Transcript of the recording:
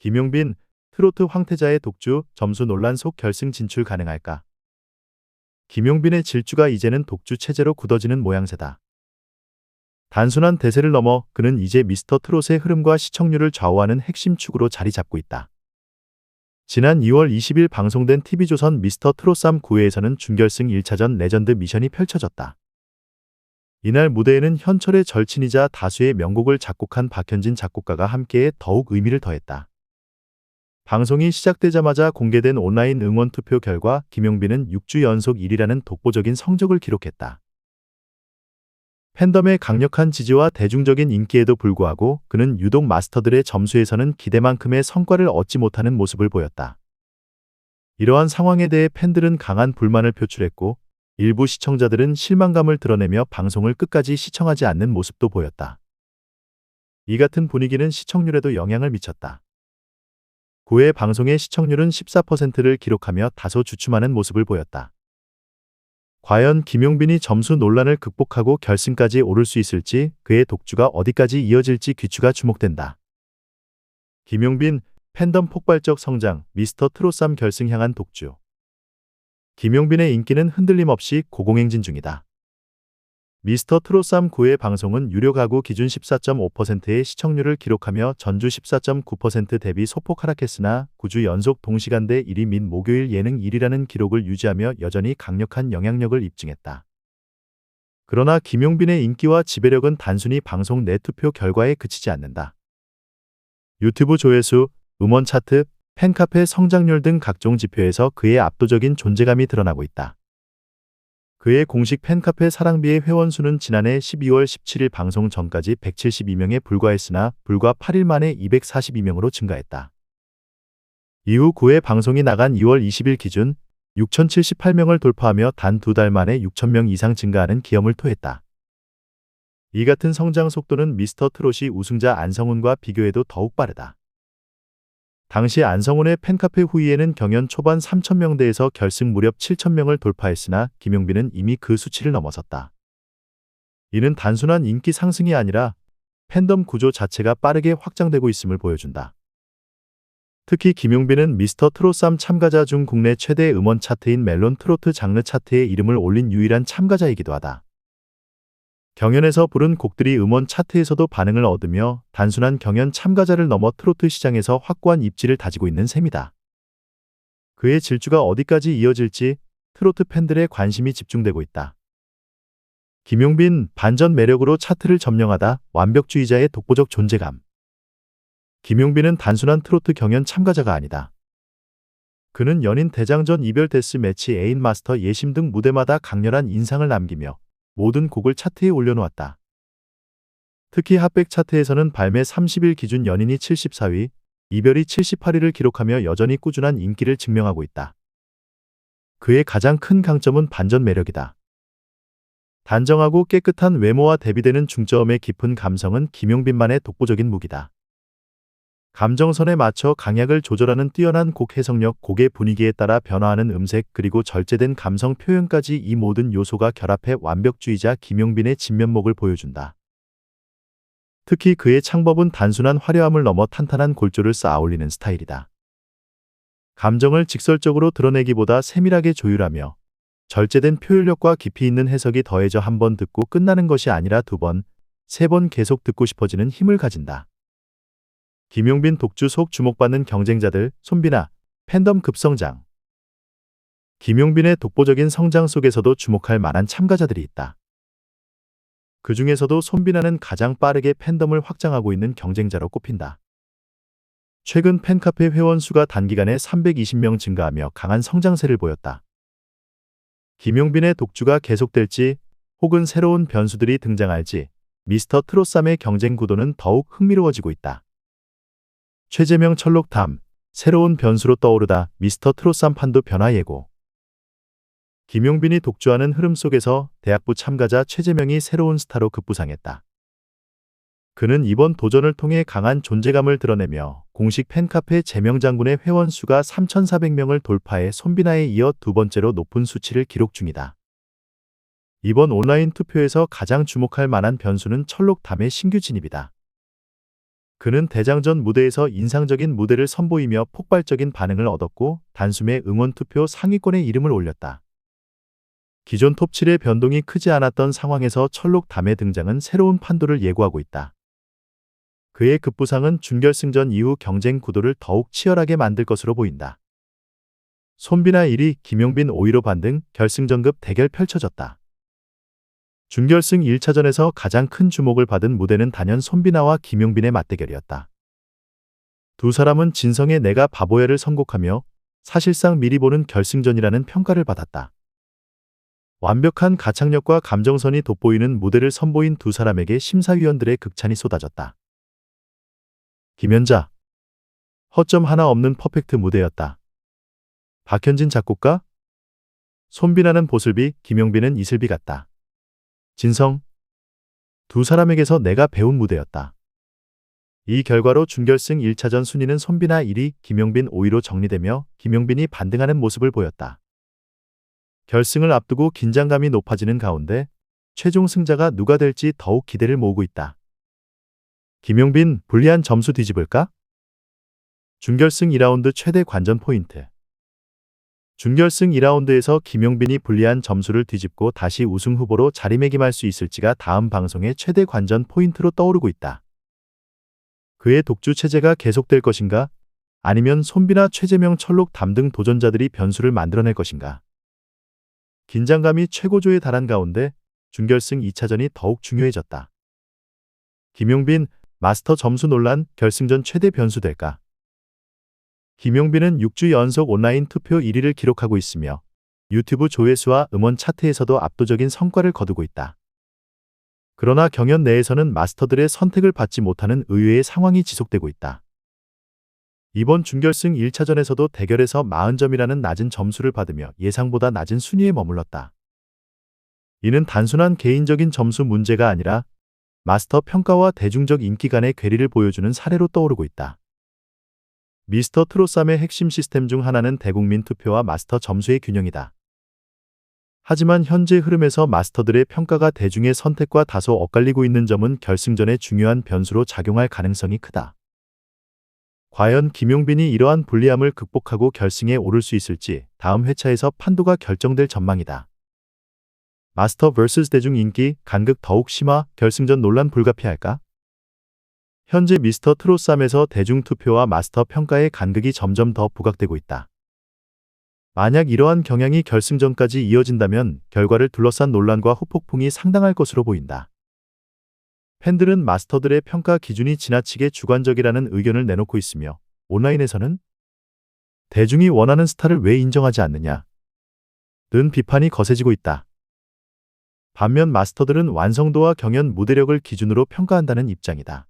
김용빈, 트로트 황태자의 독주, 점수 논란 속 결승 진출 가능할까? 김용빈의 질주가 이제는 독주 체제로 굳어지는 모양새다. 단순한 대세를 넘어 그는 이제 미스터 트롯의 흐름과 시청률을 좌우하는 핵심 축으로 자리 잡고 있다. 지난 2월 20일 방송된 TV조선 미스터 트롯 3 9회에서는 준결승 1차전 레전드 미션이 펼쳐졌다. 이날 무대에는 현철의 절친이자 다수의 명곡을 작곡한 박현진 작곡가가 함께해 더욱 의미를 더했다. 방송이 시작되자마자 공개된 온라인 응원 투표 결과 김용빈은 6주 연속 1위라는 독보적인 성적을 기록했다. 팬덤의 강력한 지지와 대중적인 인기에도 불구하고 그는 유독 마스터들의 점수에서는 기대만큼의 성과를 얻지 못하는 모습을 보였다. 이러한 상황에 대해 팬들은 강한 불만을 표출했고 일부 시청자들은 실망감을 드러내며 방송을 끝까지 시청하지 않는 모습도 보였다. 이 같은 분위기는 시청률에도 영향을 미쳤다. 9회 방송의 시청률은 14%를 기록하며 다소 주춤하는 모습을 보였다. 과연 김용빈이 점수 논란을 극복하고 결승까지 오를 수 있을지 그의 독주가 어디까지 이어질지 귀추가 주목된다. 김용빈 팬덤 폭발적 성장 미스터 트롯3 결승 향한 독주 김용빈의 인기는 흔들림 없이 고공행진 중이다. 미스터 트롯3 9회 방송은 유료 가구 기준 14.5%의 시청률을 기록하며 전주 14.9% 대비 소폭 하락했으나 9주 연속 동시간대 1위 및 목요일 예능 1위라는 기록을 유지하며 여전히 강력한 영향력을 입증했다. 그러나 김용빈의 인기와 지배력은 단순히 방송 내 투표 결과에 그치지 않는다. 유튜브 조회수, 음원 차트, 팬카페 성장률 등 각종 지표에서 그의 압도적인 존재감이 드러나고 있다. 그의 공식 팬카페 사랑비의 회원수는 지난해 12월 17일 방송 전까지 172명에 불과했으나 불과 8일 만에 242명으로 증가했다. 이후 9회 방송이 나간 2월 20일 기준 6,078명을 돌파하며 단 두 달 만에 6,000명 이상 증가하는 기염을 토했다. 이 같은 성장 속도는 미스터 트롯이 우승자 안성훈과 비교해도 더욱 빠르다. 당시 안성훈의 팬카페 후위에는 경연 초반 3,000명대에서 결승 무렵 7,000명을 돌파했으나 김용빈은 이미 그 수치를 넘어섰다. 이는 단순한 인기 상승이 아니라 팬덤 구조 자체가 빠르게 확장되고 있음을 보여준다. 특히 김용빈은 미스터 트롯3 참가자 중 국내 최대 음원 차트인 멜론 트로트 장르 차트에 이름을 올린 유일한 참가자이기도 하다. 경연에서 부른 곡들이 음원 차트에서도 반응을 얻으며 단순한 경연 참가자를 넘어 트로트 시장에서 확고한 입지를 다지고 있는 셈이다. 그의 질주가 어디까지 이어질지 트로트 팬들의 관심이 집중되고 있다. 김용빈 반전 매력으로 차트를 점령하다 완벽주의자의 독보적 존재감. 김용빈은 단순한 트로트 경연 참가자가 아니다. 그는 연인 대장전 이별 데스 매치 애인 마스터 예심 등 무대마다 강렬한 인상을 남기며 모든 곡을 차트에 올려놓았다. 특히 핫백 차트에서는 발매 30일 기준 연인이 74위, 이별이 78위를 기록하며 여전히 꾸준한 인기를 증명하고 있다. 그의 가장 큰 강점은 반전 매력이다. 단정하고 깨끗한 외모와 대비되는 중저음의 깊은 감성은 김용빈만의 독보적인 무기다. 감정선에 맞춰 강약을 조절하는 뛰어난 곡 해석력, 곡의 분위기에 따라 변화하는 음색, 그리고 절제된 감성 표현까지 이 모든 요소가 결합해 완벽주의자 김용빈의 진면목을 보여준다. 특히 그의 창법은 단순한 화려함을 넘어 탄탄한 골조를 쌓아 올리는 스타일이다. 감정을 직설적으로 드러내기보다 세밀하게 조율하며 절제된 표현력과 깊이 있는 해석이 더해져 한 번 듣고 끝나는 것이 아니라 두 번, 세 번 계속 듣고 싶어지는 힘을 가진다. 김용빈 독주 속 주목받는 경쟁자들 손비나 팬덤 급성장 김용빈의 독보적인 성장 속에서도 주목할 만한 참가자들이 있다. 그 중에서도 손비나는 가장 빠르게 팬덤을 확장하고 있는 경쟁자로 꼽힌다. 최근 팬카페 회원 수가 단기간에 320명 증가하며 강한 성장세를 보였다. 김용빈의 독주가 계속될지 혹은 새로운 변수들이 등장할지 미스터 트롯삼의 경쟁 구도는 더욱 흥미로워지고 있다. 최재명 철록담, 새로운 변수로 떠오르다 미스터 트롯삼판도 변화 예고. 김용빈이 독주하는 흐름 속에서 대학부 참가자 최재명이 새로운 스타로 급부상했다. 그는 이번 도전을 통해 강한 존재감을 드러내며 공식 팬카페 재명 장군의 회원 수가 3,400명을 돌파해 손비나에 이어 두 번째로 높은 수치를 기록 중이다. 이번 온라인 투표에서 가장 주목할 만한 변수는 철록담의 신규 진입이다. 그는 대장전 무대에서 인상적인 무대를 선보이며 폭발적인 반응을 얻었고 단숨에 응원 투표 상위권에 이름을 올렸다. 기존 톱7의 변동이 크지 않았던 상황에서 철록 담의 등장은 새로운 판도를 예고하고 있다. 그의 급부상은 준결승전 이후 경쟁 구도를 더욱 치열하게 만들 것으로 보인다. 손비나 1위, 김용빈 5위로 반등 결승전급 대결 펼쳐졌다. 준결승 1차전에서 가장 큰 주목을 받은 무대는 단연 손비나와 김용빈의 맞대결이었다. 두 사람은 진성의 내가 바보야를 선곡하며 사실상 미리 보는 결승전이라는 평가를 받았다. 완벽한 가창력과 감정선이 돋보이는 무대를 선보인 두 사람에게 심사위원들의 극찬이 쏟아졌다. 김연자. 허점 하나 없는 퍼펙트 무대였다. 박현진 작곡가? 손비나는 보슬비, 김용빈은 이슬비 같다. 진성. 두 사람에게서 내가 배운 무대였다. 이 결과로 준결승 1차전 순위는 손비나 1위, 김용빈 5위로 정리되며 김용빈이 반등하는 모습을 보였다. 결승을 앞두고 긴장감이 높아지는 가운데 최종 승자가 누가 될지 더욱 기대를 모으고 있다. 김용빈, 불리한 점수 뒤집을까? 준결승 2라운드 최대 관전 포인트. 준결승 2라운드에서 김용빈이 불리한 점수를 뒤집고 다시 우승 후보로 자리매김할 수 있을지가 다음 방송의 최대 관전 포인트로 떠오르고 있다. 그의 독주 체제가 계속될 것인가? 아니면 손비나 최재명 철록 담등 도전자들이 변수를 만들어낼 것인가? 긴장감이 최고조에 달한 가운데 준결승 2차전이 더욱 중요해졌다. 김용빈, 마스터 점수 논란 결승전 최대 변수 될까? 김용빈은 6주 연속 온라인 투표 1위를 기록하고 있으며 유튜브 조회수와 음원 차트에서도 압도적인 성과를 거두고 있다. 그러나 경연 내에서는 마스터들의 선택을 받지 못하는 의외의 상황이 지속되고 있다. 이번 준결승 1차전에서도 대결에서 40점이라는 낮은 점수를 받으며 예상보다 낮은 순위에 머물렀다. 이는 단순한 개인적인 점수 문제가 아니라 마스터 평가와 대중적 인기 간의 괴리를 보여주는 사례로 떠오르고 있다. 미스터 트롯삼의 핵심 시스템 중 하나는 대국민 투표와 마스터 점수의 균형이다. 하지만 현재 흐름에서 마스터들의 평가가 대중의 선택과 다소 엇갈리고 있는 점은 결승전의 중요한 변수로 작용할 가능성이 크다. 과연 김용빈이 이러한 불리함을 극복하고 결승에 오를 수 있을지 다음 회차에서 판도가 결정될 전망이다. 마스터 vs 대중 인기 간극 더욱 심화 결승전 논란 불가피할까? 현재 미스터 트롯3에서 대중 투표와 마스터 평가의 간극이 점점 더 부각되고 있다. 만약 이러한 경향이 결승전까지 이어진다면 결과를 둘러싼 논란과 후폭풍이 상당할 것으로 보인다. 팬들은 마스터들의 평가 기준이 지나치게 주관적이라는 의견을 내놓고 있으며 온라인에서는 대중이 원하는 스타를 왜 인정하지 않느냐 는 비판이 거세지고 있다. 반면 마스터들은 완성도와 경연 무대력을 기준으로 평가한다는 입장이다.